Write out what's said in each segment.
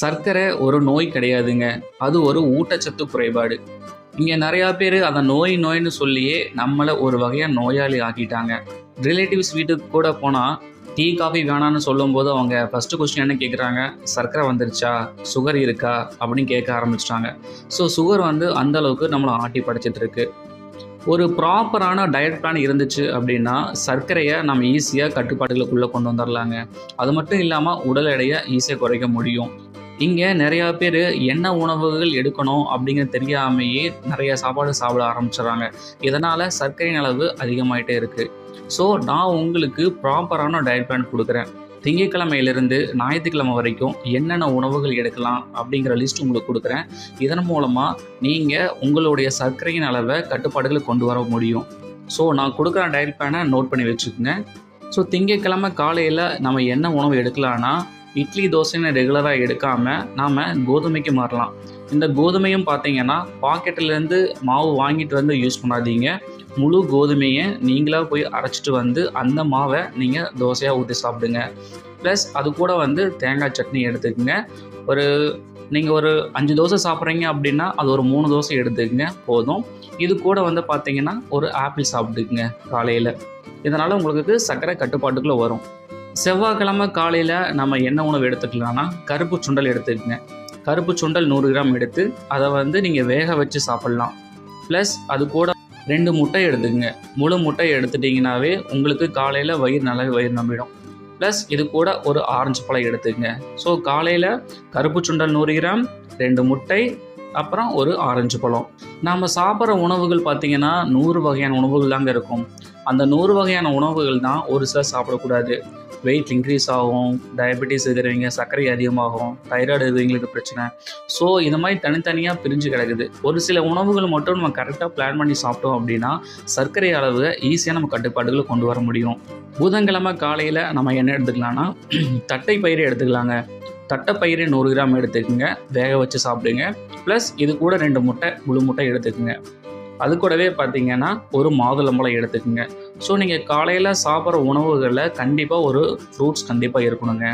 சர்க்கரை ஒரு நோய் கிடையாதுங்க. அது ஒரு ஊட்டச்சத்து குறைபாடு. இங்கே நிறையா பேர் அந்த நோய் நோய்னு சொல்லியே நம்மளை ஒரு வகையாக நோயாளி ஆக்கிட்டாங்க. ரிலேட்டிவ்ஸ் வீட்டுக்கு கூட போனால் டீ காஃபி வேணான்னு சொல்லும்போது அவங்க ஃபஸ்ட்டு கொஸ்டின் என்ன கேட்குறாங்க சர்க்கரை வந்துருச்சா? சுகர் இருக்கா? அப்படின்னு கேட்க ஆரம்பிச்சிட்டாங்க. ஸோ சுகர் வந்து அந்தளவுக்கு நம்மளை ஆட்டி படைச்சிட்டு இருக்கு. ஒரு ப்ராப்பரான டயட் பிளான் இருந்துச்சு அப்படின்னா சர்க்கரையை நம்ம ஈஸியாக கட்டுப்பாடுகளுக்குள்ளே கொண்டு வந்துடலாங்க அது மட்டும் இல்லாமல் உடல் எடையை ஈஸியாக குறைக்க முடியும். இங்கே நிறையா பேர் என்ன உணவுகள் எடுக்கணும் அப்படிங்கிறது தெரியாமையே நிறைய சாப்பாடு சாப்பிட ஆரம்பிச்சிடறாங்க. இதனால் சர்க்கரையின் அளவு அதிகமாயிட்டே இருக்குது ஸோ நான் உங்களுக்கு ப்ராப்பரான டயட் பிளான் கொடுக்குறேன். திங்கட்கிழமையிலிருந்து ஞாயிற்றுக்கிழமை வரைக்கும் என்னென்ன உணவுகள் எடுக்கலாம் அப்படிங்கிற லிஸ்ட் உங்களுக்கு கொடுக்குறேன். இதன் மூலமாக நீங்கள் உங்களுடைய சர்க்கரையின் அளவை கட்டுப்பாடுகளை கொண்டு வர முடியும். ஸோ நான் கொடுக்குற டயட் பிளானை நோட் பண்ணி வச்சுக்கோங்க. ஸோ திங்கட்கிழமை காலையில் நம்ம என்ன உணவு எடுக்கலான்னா இட்லி தோசைன்னு ரெகுலராக எடுக்காமல் நாம் கோதுமைக்கு மாறலாம். இந்த கோதுமையும் பார்த்தீங்கன்னா பாக்கெட்டிலேருந்து மாவு வாங்கிட்டு வந்து யூஸ் பண்ணாதீங்க. முழு கோதுமையை நீங்களாக போய் அரைச்சிட்டு வந்து அந்த மாவை நீங்கள் தோசையாக ஊற்றி சாப்பிடுங்க. ப்ளஸ் அது கூட வந்து தேங்காய் சட்னி எடுத்துக்கோங்க. ஒரு நீங்கள் ஒரு அஞ்சு தோசை சாப்பிட்றீங்க அப்படின்னா அது ஒரு மூணு தோசை எடுத்துக்கங்க போதும். இது கூட வந்து பார்த்தீங்கன்னா ஒரு ஆப்பிள் சாப்பிட்டுக்குங்க காலையில். இதனால் உங்களுக்கு சர்க்கரை கட்டுப்பாட்டுக்குள்ளே வரும். செவ்வாய்க்கிழமை காலையில் நம்ம என்ன உணவு எடுத்துக்கலாம்னா கருப்பு சுண்டல் எடுத்துக்கங்க. கருப்பு சுண்டல் நூறு கிராம் எடுத்து அதை வந்து நீங்கள் வேக வச்சு சாப்பிட்லாம். ப்ளஸ் அது கூட ரெண்டு முட்டை எடுத்துக்கங்க. முழு முட்டை எடுத்துட்டிங்கனாவே உங்களுக்கு காலையில் வயிறு நல்லாவே வயிறு நம்பிடும். ப்ளஸ் இது கூட ஒரு ஆரஞ்சு பழம் எடுத்துக்கங்க. ஸோ காலையில் கருப்பு சுண்டல் நூறு கிராம் ரெண்டு முட்டை அப்புறம் ஒரு ஆரஞ்சு பழம். நாம் சாப்பிட்ற உணவுகள் பார்த்திங்கன்னா நூறு வகையான உணவுகள் தாங்க இருக்கும். அந்த நூறு வகையான உணவுகள் தான் ஒரு சில சாப்பிடக்கூடாது. வெயிட் இன்க்ரீஸ் ஆகும் டயபெட்டிஸ் இருக்கிறவங்க சர்க்கரை அதிகமாகும் தைராய்டு இருக்கிறவங்களுக்கு பிரச்சனை. ஸோ இந்த மாதிரி தனித்தனியாக பிரிஞ்சு கிடக்குது. ஒரு சில உணவுகள் மட்டும் நம்ம கரெக்டாக பிளான் பண்ணி சாப்பிட்டோம் அப்படின்னா சர்க்கரை அளவு ஈஸியாக நம்ம கட்டுப்பாடுகளை கொண்டு வர முடியும். புதன்கிழமை காலையில் நம்ம என்ன எடுத்துக்கலாம்னா தட்டை பயிரை எடுத்துக்கலாங்க. தட்டைப்பயிறு நூறு கிராம் எடுத்துக்கோங்க. வேக வச்சு சாப்பிடுங்க. ப்ளஸ் இது கூட ரெண்டு முட்டை முழு முட்டை எடுத்துக்கோங்க. அது கூடவே பார்த்தீங்கன்னா ஒரு மாதுளம்பழம் எடுத்துக்கோங்க. ஸோ நீங்கள் காலையில் சாப்பிட்ற உணவுகளில் கண்டிப்பாக ஒரு ஃப்ரூட்ஸ் கண்டிப்பாக இருக்கணுங்க.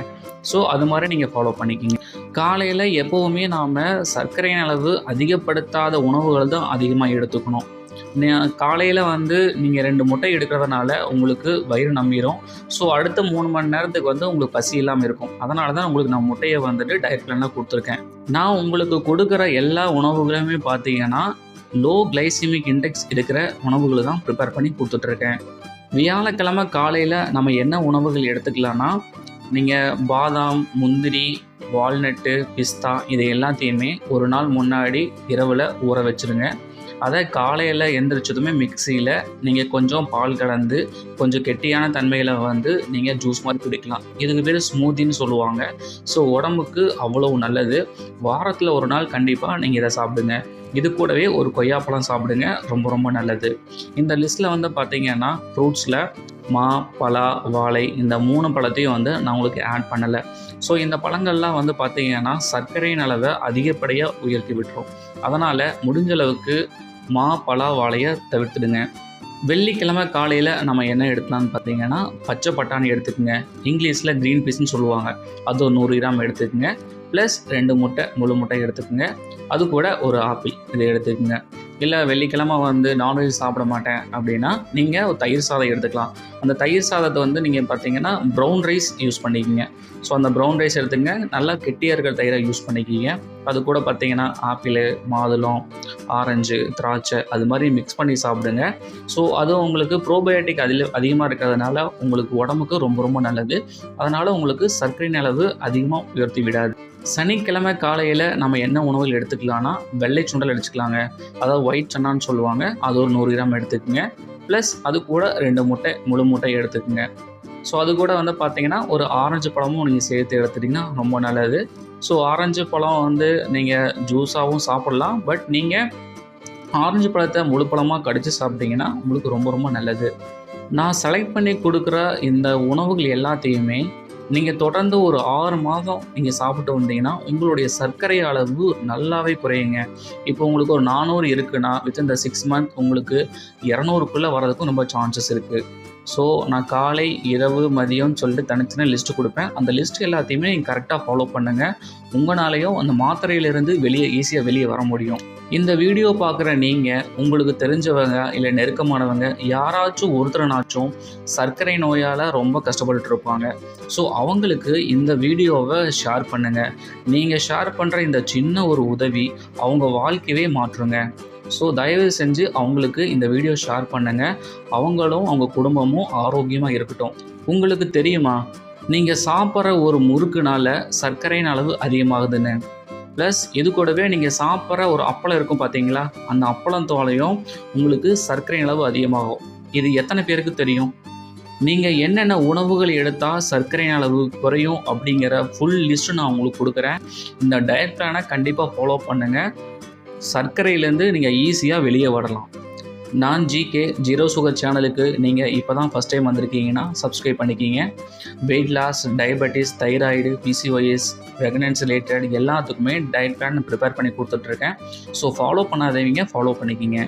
ஸோ அது மாதிரி நீங்கள் ஃபாலோ பண்ணிக்கிங்க. காலையில் எப்போவுமே நாம் சர்க்கரையின் அளவு அதிகப்படுத்தாத உணவுகள் தான் அதிகமாக எடுத்துக்கணும். காலையில் வந்து நீங்கள் ரெண்டு முட்டை எடுக்கிறதுனால உங்களுக்கு வயிறு நம்பிடும் ஸோ அடுத்த மூணு மணி நேரத்துக்கு வந்து உங்களுக்கு பசி இல்லாமல் இருக்கும். அதனால தான் உங்களுக்கு நான் முட்டையை வந்துட்டு டயட் பிளானாக கொடுத்துருக்கேன். நான் உங்களுக்கு கொடுக்குற எல்லா உணவுகளுமே பார்த்தீங்கன்னா லோ கிளைசிமிக் இண்டெக்ஸ் இருக்கிற உணவுகளை தான் ப்ரிப்பேர் பண்ணி கொடுத்துட்ருக்கேன். வியாழக்கிழமை காலையில் நம்ம என்ன உணவுகள் எடுத்துக்கலாம்னா நீங்கள் பாதாம் முந்திரி வால்நட்டு பிஸ்தா இது எல்லாத்தையுமே ஒரு நாள் முன்னாடி இரவில் ஊற வச்சுருங்க. அதை காலையில் எந்திரிச்சதுமே மிக்சியில் நீங்கள் கொஞ்சம் பால் கலந்து கொஞ்சம் கெட்டியான தன்மையில் வந்து நீங்கள் ஜூஸ் மாதிரி குடிக்கலாம். இதுக்கு பேர் ஸ்மூத்தின்னு சொல்லுவாங்க. ஸோ உடம்புக்கு அவ்வளோ நல்லது. வாரத்தில் ஒரு நாள் கண்டிப்பாக நீங்கள் இதை சாப்பிடுங்க. இது கூடவே ஒரு கொய்யாப்பழம் சாப்பிடுங்க. ரொம்ப ரொம்ப நல்லது. இந்த லிஸ்ட்டில் வந்து பார்த்தீங்கன்னா ஃப்ரூட்ஸில் மா பலா வாழை இந்த மூணு பழத்தையும் வந்து நான் உங்களுக்கு ஆட் பண்ணலை. ஸோ இந்த பழங்கள்லாம் வந்து பார்த்தீங்கன்னா சர்க்கரையின் அளவை அதிகப்படியாக உயர்த்தி விட்டுரும். அதனால் முடிஞ்ச அளவுக்கு மா பலா வாழையை தவிர்த்துடுங்க. வெள்ளிக்கிழமை காலையில் நம்ம என்ன எடுக்கலாம்னு பார்த்தீங்கன்னா பச்சை பட்டாணி எடுத்துக்கோங்க. இங்கிலீஷில் க்ரீன் பீஸ்னு சொல்லுவாங்க. அது ஒரு நூறு கிராம் எடுத்துக்கோங்க. ப்ளஸ் ரெண்டு முட்டை முழு முட்டை எடுத்துக்கோங்க. அது கூட ஒரு ஆப்பிள் இதை எடுத்துக்கோங்க. இல்லை வெள்ளிக்கிழமை வந்து நான்வெஜ் சாப்பிட மாட்டேன் அப்படின்னா நீங்கள் ஒரு தயிர் சாதம் எடுத்துக்கலாம். அந்த தயிர் சாதத்தை வந்து நீங்கள் பார்த்தீங்கன்னா ப்ரௌன் ரைஸ் யூஸ் பண்ணிக்கிங்க. ஸோ அந்த ப்ரௌன் ரைஸ் எடுத்துங்க. நல்லா கெட்டியாக இருக்கிற தயிரை யூஸ் பண்ணிக்கிங்க. அது கூட பார்த்தீங்கன்னா ஆப்பிள் மாதுளம் ஆரஞ்சு திராட்சை அது மாதிரி மிக்ஸ் பண்ணி சாப்பிடுங்க. ஸோ அது உங்களுக்கு ப்ரோபயோட்டிக் அதில் அதிகமாக இருக்கிறதுனால உங்களுக்கு உடம்புக்கு ரொம்ப ரொம்ப நல்லது. அதனால் உங்களுக்கு சர்க்கரையின் அளவு அதிகமாக உயர்த்தி விடாது. சனிக்கிழமை காலையில் நம்ம என்ன உணவுகள் எடுத்துக்கலாம்னா வெள்ளை சுண்டல் எடுத்துக்கலாங்க. அதாவது ஒயிட் சன்னான்னு சொல்லுவாங்க. அது ஒரு நூறு கிராம் எடுத்துக்கோங்க. ப்ளஸ் அது கூட ரெண்டு முட்டை முழு முட்டை எடுத்துக்கோங்க. ஸோ அது கூட வந்து பார்த்தீங்கன்னா ஒரு ஆரஞ்சு பழமும் நீங்கள் சேர்த்து எடுத்துட்டிங்கன்னா ரொம்ப நல்லது. ஸோ ஆரஞ்சு பழம் வந்து நீங்கள் ஜூஸாகவும் சாப்பிட்லாம். பட் நீங்கள் ஆரஞ்சு பழத்தை முழு பழமாக கடித்து சாப்பிட்டிங்கன்னா உங்களுக்கு ரொம்ப ரொம்ப நல்லது. நான் செலக்ட் பண்ணி கொடுக்குற இந்த உணவுகள் எல்லாத்தையுமே நீங்கள் தொடர்ந்து ஒரு ஆறு மாதம் நீங்கள் சாப்பிட்டு வந்தீங்கன்னா உங்களுடைய சர்க்கரை அளவு நல்லாவே குறையுங்க. இப்போ உங்களுக்கு ஒரு நானூறு இருக்குன்னா வித் த சிக்ஸ் மந்த் உங்களுக்கு இரநூறுக்குள்ளே வரதுக்கும் ரொம்ப சான்சஸ் இருக்குது ஸோ நான் காலை இரவு மதியம்னு சொல்லிட்டு தனித்தனி லிஸ்ட்டு கொடுப்பேன். அந்த லிஸ்ட் எல்லாத்தையுமே நீங்கள் கரெக்டாக ஃபாலோ பண்ணுங்கள் உங்களாலையும் அந்த மாத்திரையிலிருந்து வெளியே ஈஸியாக வெளியே வர முடியும். இந்த வீடியோ பார்க்குற நீங்கள் உங்களுக்கு தெரிஞ்சவங்க இல்லை நெருக்கமானவங்க யாராச்சும் ஒருத்தரனாச்சும் சர்க்கரை நோயால் ரொம்ப கஷ்டப்பட்டுட்டு இருப்பாங்க. ஸோ அவங்களுக்கு இந்த வீடியோவை ஷேர் பண்ணுங்கள் நீங்கள் ஷேர் பண்ணுற இந்த சின்ன ஒரு உதவி அவங்க வாழ்க்கையவே மாற்றுங்க. ஸோ தயவு செஞ்சு அவங்களுக்கு இந்த வீடியோ ஷேர் பண்ணுங்கள் அவங்களும் அவங்க குடும்பமும் ஆரோக்கியமாக இருக்கட்டும். உங்களுக்கு தெரியுமா? நீங்கள் சாப்பிட்ற ஒரு முறுக்குனால சர்க்கரையின் அளவு அதிகமாகுதுன்னு. ப்ளஸ் இது கூடவே நீங்கள் சாப்பிட்ற ஒரு அப்பளம் இருக்கும் பார்த்தீங்களா அந்த அப்பளம் தோலையும் உங்களுக்கு சர்க்கரை அளவு அதிகமாகும். இது எத்தனை பேருக்கு தெரியும்? நீங்கள் என்னென்ன உணவுகள் எடுத்தால் சர்க்கரை அளவு குறையும் அப்படிங்கிற ஃபுல் லிஸ்ட்டு நான் உங்களுக்கு கொடுக்குறேன். இந்த டயட் பிளானை கண்டிப்பாக ஃபாலோ பண்ணுங்கள் சர்க்கரையிலேருந்து நீங்கள் ஈஸியாக வெளியே வரலாம். நான் ஜிகே ஜீரோ சுகர் சேனலுக்கு நீங்கள் இப்போ தான் ஃபஸ்ட் டைம் வந்திருக்கீங்கன்னா சப்ஸ்கிரைப் பண்ணிக்கிங்க. Weight loss diabetes thyroid PCOS pregnancy related எல்லாத்துக்குமே டயட் பிளான் ப்ரிப்பேர் பண்ணி கொடுத்துட்ருக்கேன். ஸோ ஃபாலோ பண்ணாதவங்க ஃபாலோ பண்ணிக்கிங்க.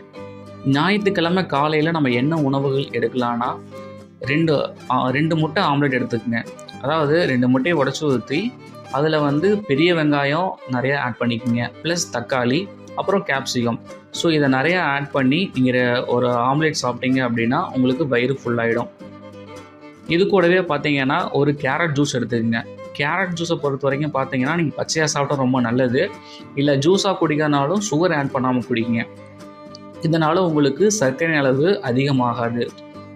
ஞாயிற்றுக்கிழமை காலையில் நம்ம என்ன உணவுகள் எடுக்கலான்னா ரெண்டு ரெண்டு முட்டை ஆம்லெட் எடுத்துக்கோங்க. அதாவது ரெண்டு முட்டையை உடச்சி ஊற்றி அதில் வந்து பெரிய வெங்காயம் நிறையா ஆட் பண்ணிக்கோங்க. ப்ளஸ் தக்காளி அப்புறம் கேப்சிகம் ஸோ இதை நிறையா ஆட் பண்ணி நீங்கள் ஒரு ஆம்லேட் சாப்பிட்டீங்க அப்படின்னா உங்களுக்கு வயிறு ஃபுல்லாகிடும் இது கூடவே பார்த்தீங்கன்னா ஒரு கேரட் ஜூஸ் எடுத்துக்கங்க. கேரட் ஜூஸை பொறுத்த வரைக்கும் பார்த்தீங்கன்னா நீங்கள் பச்சையாக சாப்பிட்டா ரொம்ப நல்லது. இல்லை ஜூஸாக குடிக்கனாலும் சுகர் ஆட் பண்ணாமல் குடிங்க இதனால் உங்களுக்கு சர்க்கரை அளவு அதிகமாகாது.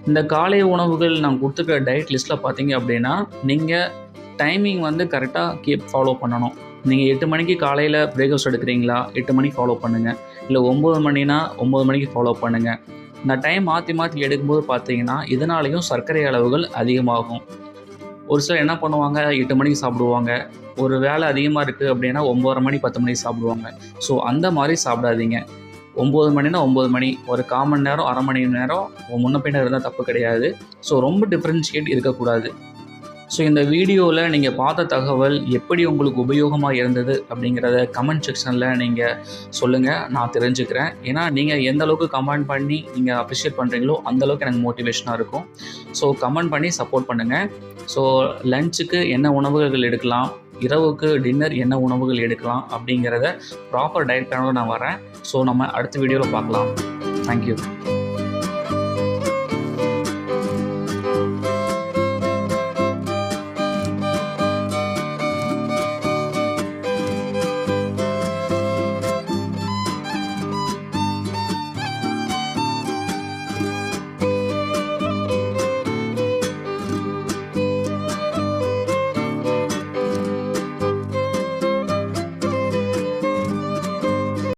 இந்த காலை உணவுகள் நான் கொடுத்துருக்க டயட் லிஸ்ட்டில் பார்த்தீங்க அப்படின்னா நீங்கள் டைமிங் வந்து கரெக்டாக கீப் ஃபாலோ பண்ணணும். நீங்கள் எட்டு மணிக்கு காலையில் பிரேக்ஃபாஸ்ட் எடுக்கிறீங்களா? எட்டு மணிக்கு ஃபாலோ பண்ணுங்கள் இல்லை ஒம்பது மணினா ஒம்பது மணிக்கு ஃபாலோ பண்ணுங்கள் இந்த டைம் மாற்றி மாற்றி எடுக்கும்போது பார்த்தீங்கன்னா இதனாலையும் சர்க்கரை அளவுகள் அதிகமாகும். ஒரு சிலர் என்ன பண்ணுவாங்க? எட்டு மணிக்கு சாப்பிடுவாங்க. ஒரு வேலை அதிகமாக இருக்குது அப்படின்னா ஒம்பதரை மணி பத்து மணிக்கு சாப்பிடுவாங்க. ஸோ அந்த மாதிரி சாப்பிடாதீங்க. ஒம்பது மணினா ஒம்பது மணி. ஒரு கால் மணி நேரம் அரை மணி நேரம் முன்ன பின்ன இருந்தால் தப்பு கிடையாது. ஸோ ரொம்ப டிஃப்ரென்ஷியேட் இருக்கக்கூடாது. ஸோ இந்த வீடியோவில் நீங்கள் பார்த்த தகவல் எப்படி உங்களுக்கு உபயோகமாக இருந்தது அப்படிங்கிறத கமெண்ட் செக்ஷனில் நீங்கள் சொல்லுங்கள் நான் தெரிஞ்சுக்கிறேன். ஏன்னா நீங்கள் எந்த அளவுக்கு கமெண்ட் பண்ணி நீங்கள் அப்ரிஷியேட் பண்ணுறீங்களோ அந்தளவுக்கு எனக்கு மோட்டிவேஷனாக இருக்கும். ஸோ கமெண்ட் பண்ணி சப்போர்ட் பண்ணுங்கள் ஸோ லஞ்சுக்கு என்ன உணவுகள் எடுக்கலாம்? இரவுக்கு டின்னர் என்ன உணவுகள் எடுக்கலாம்? அப்படிங்கிறத ப்ராப்பர் டயட் பிளானோட நான் வரேன். ஸோ நம்ம அடுத்த வீடியோவில் பார்க்கலாம். தேங்க்யூ